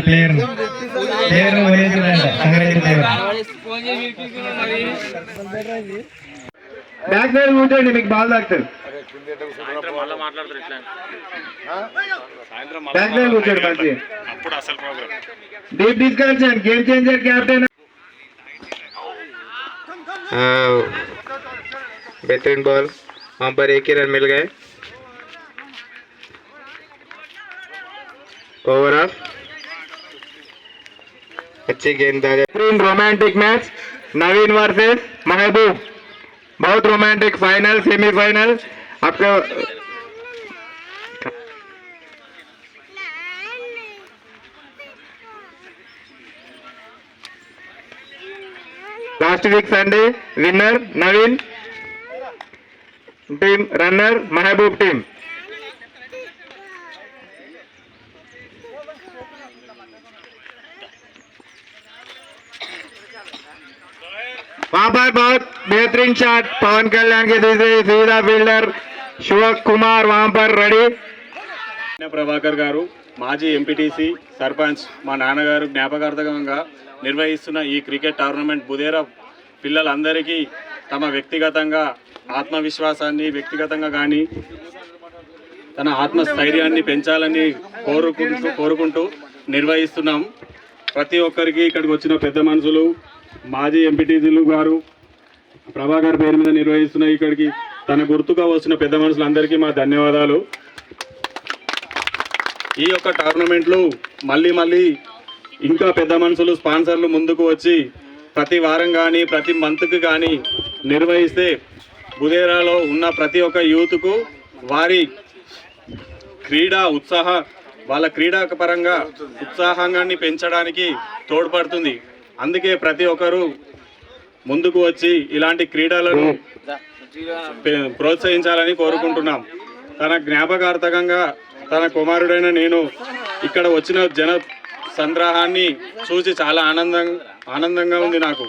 Player. Back side కూర్చోండి మీకు ball తాకుతుంది మళ్ళీ మాట్లాడతారు ఇట్లా. సాయంత్రం బ్యాక్ సైడ్ కూర్చోండి మంచి deep discussion game changer captain बेहतरीन बॉल वहाँ पर एक ही रन मिल गए। ओवर ऑफ़ अच्छी गेंदबाज रोमांटिक मैच नवीन वर्सेस महबूब। बहुत रोमांटिक फाइनल सेमीफाइनल आपका last week Sunday winner Naveen team runner Mahboob team वहाँ पर बहुत बेहतरीन शॉट पवन कल्याण के दूसरे सीधा फील्डर शिवक कुमार वहाँ पर रेडी ప్రభాకర్ గారు మాజీ ఎంపీటీసీ సర్పంచ్ మా నాన్నగారు జ్ఞాపకార్థకంగా నిర్వహిస్తున్న ఈ క్రికెట్ టోర్నమెంట్ బుదేరా పిల్లలందరికీ తమ వ్యక్తిగతంగా ఆత్మవిశ్వాసాన్ని వ్యక్తిగతంగా కానీ తన ఆత్మస్థైర్యాన్ని పెంచాలని కోరుకుంటూ కోరుకుంటూ నిర్వహిస్తున్నాం. ప్రతి ఒక్కరికి ఇక్కడికి వచ్చిన పెద్ద మనుషులు మాజీ ఎంపీటీసీలు గారు ప్రభాకర్ పేరు మీద నిర్వహిస్తున్న ఇక్కడికి తన గుర్తుగా వచ్చిన పెద్ద మనుషులందరికీ మా ధన్యవాదాలు. ఈ యొక్క టోర్నమెంట్లు మళ్ళీ మళ్ళీ ఇంకా పెద్ద మనుషులు స్పాన్సర్లు ముందుకు వచ్చి ప్రతి వారం కానీ ప్రతి మంత్కి కానీ నిర్వహిస్తే బుదేరాలో ఉన్న ప్రతి ఒక్క యూత్కు వారి క్రీడా ఉత్సాహ వాళ్ళ క్రీడా పరంగా ఉత్సాహాన్ని పెంచడానికి తోడ్పడుతుంది. అందుకే ప్రతి ఒక్కరూ ముందుకు వచ్చి ఇలాంటి క్రీడలను ప్రోత్సహించాలని కోరుకుంటున్నాం. తన జ్ఞాపకార్థకంగా తన కుమారుడైన నేను ఇక్కడ వచ్చిన జన సంగ్రహాన్ని చూసి చాలా ఆనందం ఆనందంగా ఉంది నాకు.